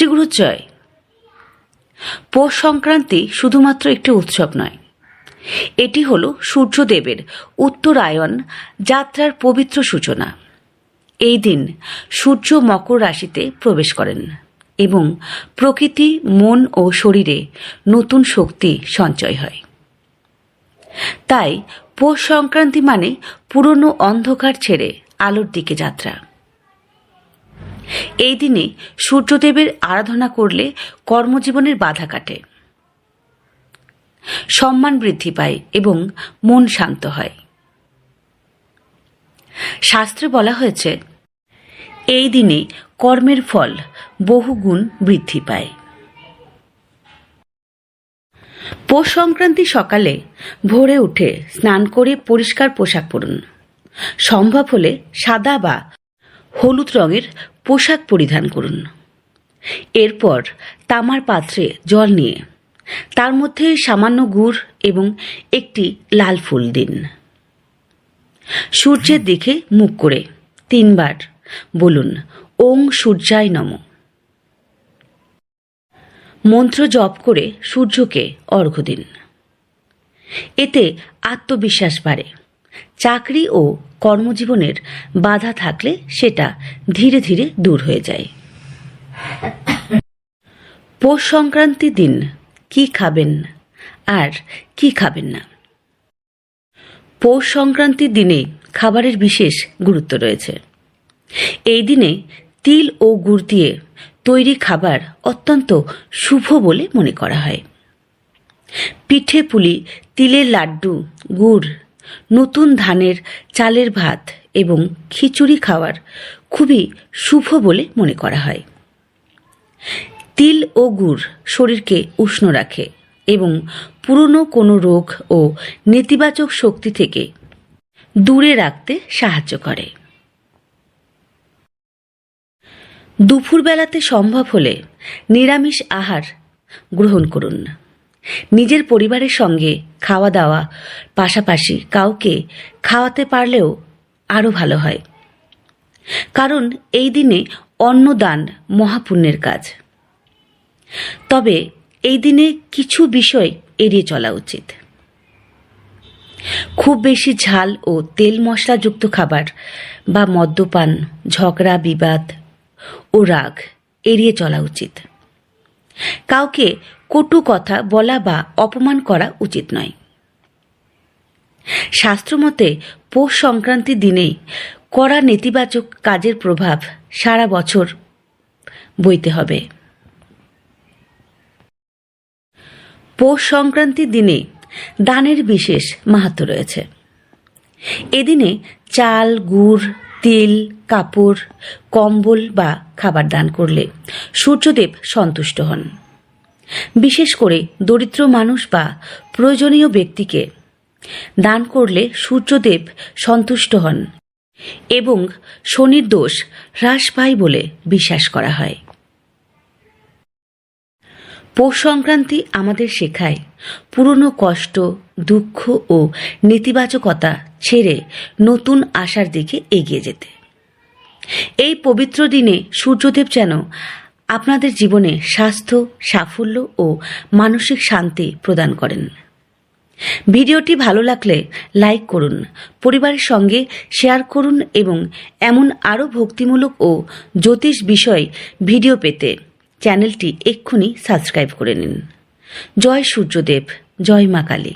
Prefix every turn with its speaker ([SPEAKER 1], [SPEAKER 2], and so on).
[SPEAKER 1] শ্রীগুরু জয়। পৌষ সংক্রান্তি শুধুমাত্র একটি উৎসব নয়। এটি হল সূর্যদেবের উত্তরায়ণ যাত্রার পবিত্র সূচনা। এই দিন সূর্য মকর রাশিতে প্রবেশ করেন এবং প্রকৃতি, মন ও শরীরে নতুন শক্তি সঞ্চয় হয়। তাই পৌষ সংক্রান্তি মানে পুরনো অন্ধকার ছেড়ে আলোর দিকে যাত্রা। এই দিনে সূর্যদেবের আরাধনা করলে কর্মজীবনের বাধা কাটে। সম্মান বৃদ্ধি পায় এবং মন শান্ত হয়। শাস্ত্রে বলা হয়েছে, এই দিনে কর্মের ফল বহুগুণ বৃদ্ধি পায়। পৌষ সংক্রান্তি সকালে ভোরে উঠে স্নান করে পরিষ্কার পোশাক পরুন। সম্ভব হলে সাদা বা হলুদ রঙের পোশাক পরিধান করুন। এরপর তামার পাত্রে জল নিয়ে তার মধ্যে সামান্য গুড় এবং একটি লাল ফুল দিন। সূর্যের দিকে মুখ করে তিনবার বলুন, ওং সূর্যায় নম। মন্ত্র জপ করে সূর্যকে অর্ঘ্য দিন। এতে আত্মবিশ্বাস বাড়ে। চাকরি ও কর্মজীবনের বাধা থাকলে সেটা ধীরে ধীরে দূর হয়ে যায়। পৌষ সংক্রান্তির দিন কি খাবেন আর কি খাবেন না? পৌষ সংক্রান্তির দিনে খাবারের বিশেষ গুরুত্ব রয়েছে। এই দিনে তিল ও গুড় দিয়ে তৈরি খাবার অত্যন্ত শুভ বলে মনে করা হয়। পিঠে পুলি, তিলের লাড্ডু, গুড় নতুন ধানের, চালের ভাত এবং খিচুড়ি খাওয়ার খুবই শুভ বলে মনে করা হয়। তিল ও গুড় শরীরকে উষ্ণ রাখে এবং পুরনো কোনো রোগ ও নেতিবাচক শক্তি থেকে দূরে রাখতে সাহায্য করে। দুপুরবেলাতে সম্ভব হলে নিরামিষ আহার গ্রহণ করুন। নিজের পরিবারের সঙ্গে খাওয়া দাওয়া পাশাপাশি কাউকে খাওয়াতে পারলেও আরও ভালো হয়। কারণ এই দিনে অন্নদান মহাপুণ্যের কাজ। তবে এই দিনে কিছু বিষয় এড়িয়ে চলা উচিত। খুব বেশি ঝাল ও তেল মশলাযুক্ত খাবার বা মদ্যপান, ঝগড়া, বিবাদ ও রাগ এড়িয়ে চলা উচিত। কাউকে কটু কথা বলা বা অপমান করা উচিত নয়। শাস্ত্রমতে, পৌষ সংক্রান্তির দিনে কড়া নেতিবাচক কাজের প্রভাব সারা বছর বইতে হবে। পৌষ সংক্রান্তির দিনে দানের বিশেষ মাহাত্ম রয়েছে। এদিনে চাল, গুড়, তেল, কাপড়, কম্বল বা খাবার দান করলে সূর্যদেব সন্তুষ্ট হন। বিশেষ করে দরিদ্র মানুষ বা প্রয়োজনীয় ব্যক্তিকে। দান করলে সূর্যদেব সন্তুষ্ট হন এবং শনির দোষ হ্রাস পায় বলে বিশ্বাস করা হয়। পৌষ সংক্রান্তি আমাদের শেখায় পুরনো কষ্ট, দুঃখ ও নেতিবাচকতা ছেড়ে নতুন আশার দিকে এগিয়ে যেতে। এই পবিত্র দিনে সূর্যদেব যেন আপনাদের জীবনে স্বাস্থ্য, সাফল্য ও মানসিক শান্তি প্রদান করেন। ভিডিওটি ভালো লাগলে লাইক করুন, পরিবারের সঙ্গে শেয়ার করুন এবং এমন আরও ভক্তিমূলক ও জ্যোতিষ বিষয় ভিডিও পেতে চ্যানেলটি এক্ষুনি সাবস্ক্রাইব করে নিন। জয় সূর্যদেব, জয় মা কালী।